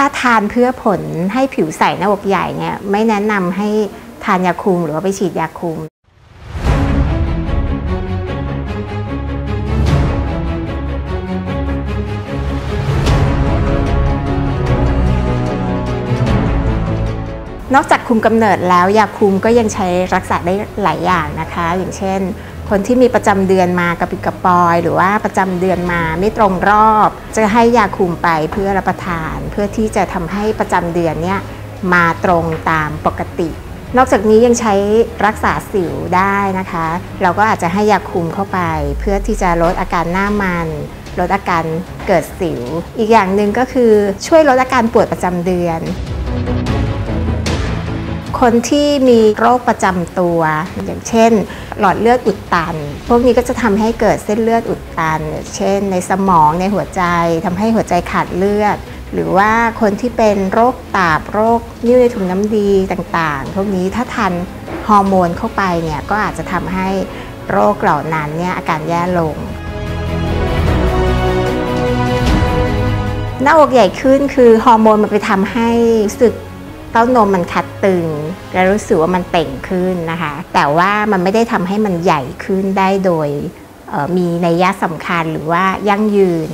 ถ้าทานเพื่อผลให้ผิวใสหน้าอกใหญ่เนี่ยไม่แนะนำให้ทานยาคุมหรือว่าไปฉีดยาคุมนอกจากคุมกำเนิดแล้วยาคุมก็ยังใช้รักษาได้หลายอย่างนะคะ อย่างเช่น คนที่มีประจำเดือนมากระปิดกระปอย หรือว่าประจำเดือนมาไม่ตรงรอบ จะให้ยาคุมไปเพื่อรับประทาน เพื่อที่จะทำให้ประจำเดือนเนี่ยมาตรงตามปกติ นอกจากนี้ยังใช้รักษาสิวได้นะคะ เราก็อาจจะให้ยาคุมเข้าไป เพื่อที่จะลดอาการหน้ามันลดอาการเกิดสิว อีกอย่างหนึ่งก็คือช่วยลดอาการปวดประจำเดือน คนที่มีโรคประจำตัว อย่างเช่น หลอดเลือดอุดตัน พวกนี้ก็จะทำให้เกิดเส้นเลือดอุดตัน เช่น ในสมองในหัวใจทำให้หัวใจขาดเลือด หรือว่าคนที่เป็นโรคตาบโรคนิ่วในถุงน้ำดีต่างๆ พวกนี้ถ้าทานฮอร์โมนเข้าไปเนี่ยก็อาจจะทำให้โรคเหล่านั้นเนี่ยอาการแย่ลงหน้าอกใหญ่ขึ้นคือฮอร์โมนมันไปทำให้รู้สึก ต้านมมันคัดตึงและรู้สึกว่ามันเต่งขึ้นนะคะ แต่ว่ามันไม่ได้ทำให้มันใหญ่ขึ้นได้โดยมีนัยยะสำคัญหรือว่ายั่งยืน